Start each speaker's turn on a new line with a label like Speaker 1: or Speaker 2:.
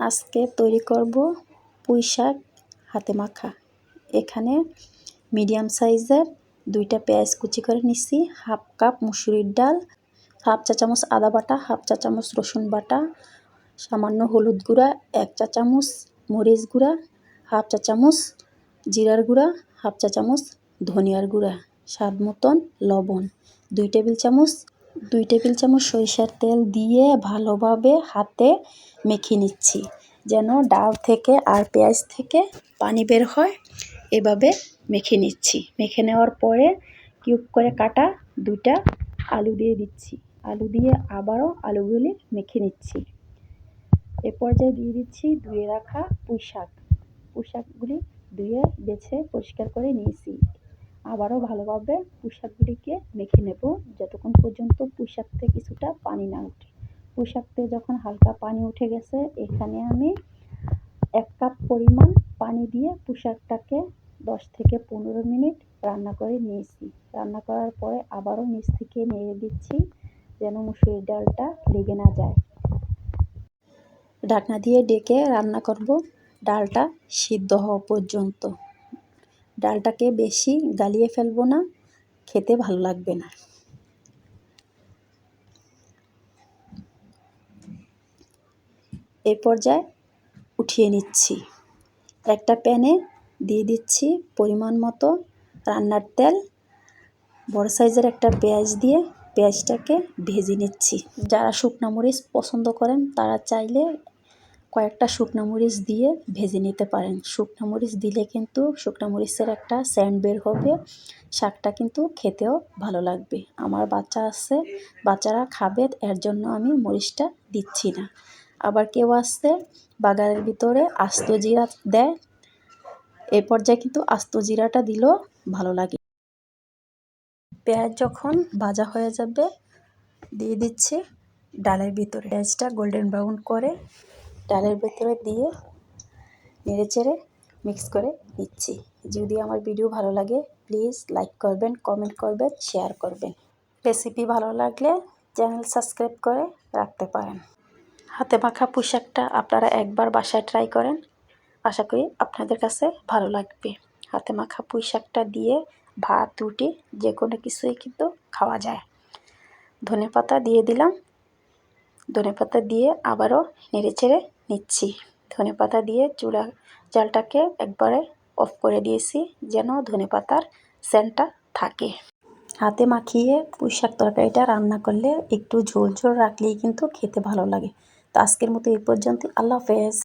Speaker 1: আজকে তৈরি করব পুঁই শাক হাতে মাখা। এখানে মিডিয়াম সাইজের দুইটা পেঁয়াজ কুচি করে নিচ্ছি হাফ কাপ মুসুরির ডাল, হাফ চা চামচ আদা বাটা, হাফ চা চামচ রসুন বাটা, সামান্য হলুদ গুঁড়া, এক চা চামচ মরিচ গুঁড়া, হাফ চা চামচ জিরার গুঁড়া, হাফ চা চামচ ধনিয়ার গুঁড়া, স্বাদ মতন লবণ, দুই টেবিল চামচ দুই টেবিল চামচ সরিষার তেল দিয়ে ভালোভাবে হাতে মেখে নিচ্ছি, যেন ডাল থেকে আর পেঁয়াজ থেকে পানি বের হয়। এভাবে মেখে নিচ্ছি। মেখে নেওয়ার পরে কিউব করে কাটা দুটা আলু দিয়ে দিচ্ছি। আলু দিয়ে আবারও আলুগুলি মেখে নিচ্ছি। এ পর্যায়ে দিয়ে দিচ্ছি ধুয়ে রাখা পুঁই শাক পুঁই শাকগুলি ধুয়ে বেছে পরিষ্কার করে নিয়েছি। আবারও ভালোভাবে পুঁই শাকগুলিকে মেখে নেব। যতক্ষণ পর্যন্ত পুঁই শাকতে কিছুটা পানি না ওঠে। পুঁই শাকতে যখন হালকা পানি উঠে গেছে, এখানে আমি এক কাপ পরিমাণ পানি দিয়ে পুঁই শাকটাকে দশ থেকে পনেরো মিনিট রান্না করে নিয়েছি। রান্না করার পরে আবারও নিচ থেকে নেড়ে দিচ্ছি যেন মুসুরির ডালটা লেগে না যায়। ঢাকনা দিয়ে ডেকে রান্না করব। ডালটা সিদ্ধ হওয়া পর্যন্ত। ডালটাকে বেশি গালিয়ে ফেলব না, খেতে ভালো লাগবে না। এই পর্যায়ে উঠিয়ে নিচ্ছি। একটা প্যানে দিয়ে দিচ্ছি পরিমাণ মতো রান্নার তেল। বড় সাইজের একটা পেঁয়াজ দিয়ে পেঁয়াজটাকে ভেজে নিচ্ছি। যারা শুকনো মরিচ পছন্দ করেন তারা চাইলে কয়েকটা শুকনো মরিচ দিয়ে ভেজে নিতে পারেন। শুকনো মরিচ দিলে কিন্তু শুকনো মরিচের একটা স্যান্ড বের হবে। শাকটা কিন্তু খেতেও ভালো লাগবে। আমার বাচ্চা আছে, বাচ্চারা খাবে, এর জন্য আমি মরিচটা দিচ্ছি না। আবার কেউ আসছে বাগানের ভিতরে আস্ত জিরা দেয়, এ পর্যায়ে কিন্তু আস্ত জিরাটা দিলেও ভালো লাগে। পেঁয়াজ যখন ভাজা হয়ে যাবে, দিয়ে দিচ্ছি ডালের ভিতরে। পেঁয়াজটা গোল্ডেন ব্রাউন করে ডালের ভেতরে দিয়ে নেড়ে চেড়ে মিক্স করে নিচ্ছি যদি আমার ভিডিও ভালো লাগে প্লিজ লাইক করবেন কমেন্ট করবেন শেয়ার করবেন। রেসিপি ভালো লাগলে চ্যানেল সাবস্ক্রাইব করে রাখতে পারেন। হাতে মাখা পোশাকটা আপনারা একবার বাসায় ট্রাই করেন, আশা করি আপনাদের কাছে ভালো লাগবে। হাতে মাখা পুঁই শাকটা দিয়ে ভাত, রুটি যে কোনো কিছুই কিন্তু খাওয়া যায়। ধনে পাতা দিয়ে দিলাম ধনে পাতা দিয়ে আবারও নেড়ে চেড়ে নিচ্ছি। ধনে পাতা দিয়ে চুলা জালটাকে একবারে অফ করে দিয়েছি যেন ধনে পাতার সেন্টটা থাকে। হাতে মাখিয়ে পুঁই শাক তরকারিটা রান্না করলে একটু ঝোল ঝোল রাখলেই কিন্তু খেতে ভালো লাগে। তো আজকের মতো এই পর্যন্ত আল্লাহ হাফেজ।